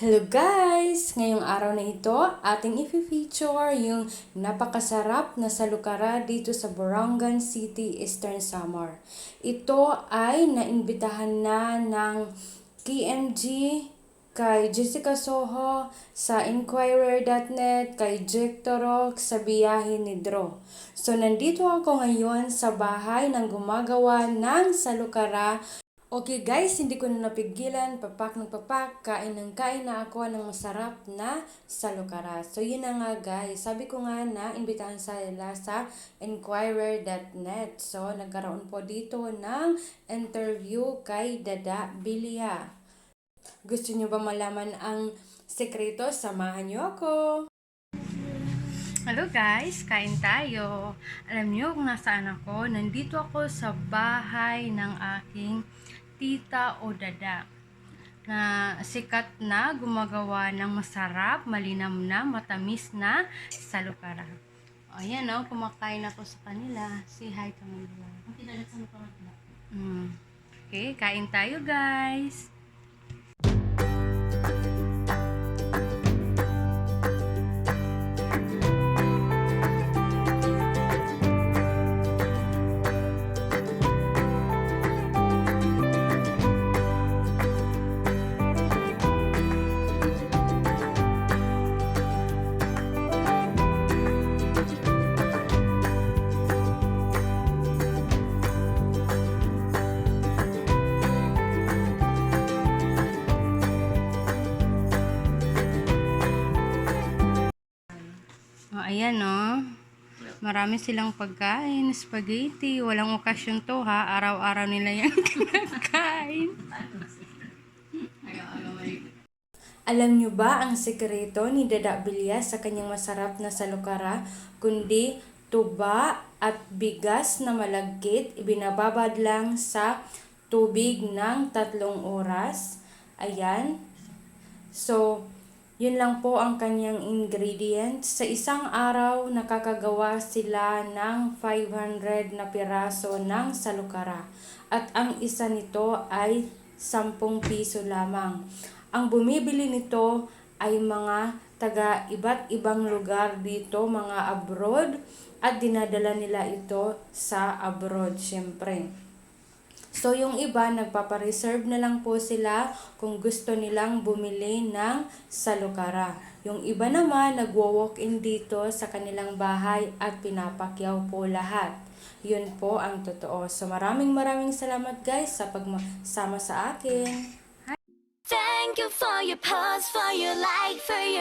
Hello guys! Ngayong araw na ito, ating i-feature yung napakasarap na salukara dito sa Borongan City, Eastern Samar. Ito ay naimbitahan na ng KMG, kay Jessica Soho, sa Inquirer.net, kay Jack Torok, sa Biyahe ni Dro. So, nandito ako ngayon sa bahay ng gumagawa ng salukara Okay guys, hindi ko na napigilan, papak ng papak, kain ng kain na ako ng masarap na salukara. So yun na nga guys, sabi ko nga na imbitahan sila sa Inquirer.net. So nagkaroon po dito ng interview kay Dada Bilia. Gusto nyo ba malaman ang sekreto? Samahan nyo ako! Hello guys, kain tayo. Alam niyo kung nasaan ako? Nandito ako sa bahay ng aking tita o dada na sikat na gumagawa ng masarap, malinam na, matamis na salukara. O, ayan o, kumakain ako sa kanila. Say hi ka mga Ang tinalit sa mga mm. Okay, kain tayo guys. O, ayan o. Marami silang pagkain, spaghetti. Walang okasyon to ha. Araw-araw nila yan kinakain. Alam nyo ba ang sekreto ni Dada Bilya sa kanyang masarap na salukara? Kundi tuba at bigas na malagkit, ibinababad lang sa tubig ng tatlong oras. Ayan. So, yun lang po ang kanyang ingredients. Sa isang araw, nakakagawa sila ng 500 na piraso ng salukara. At ang isa nito ay 10 piso lamang. Ang bumibili nito ay mga taga iba't ibang lugar dito, mga abroad, at dinadala nila ito sa abroad, syempre. So, yung iba, nagpapareserve na lang po sila kung gusto nilang bumili ng salukara. Yung iba naman, nagwo-walk-in dito sa kanilang bahay at pinapakyaw po lahat. Yun po ang totoo. So, maraming maraming salamat guys sa pagsama sa akin. Thank you for your pause, for your like, for your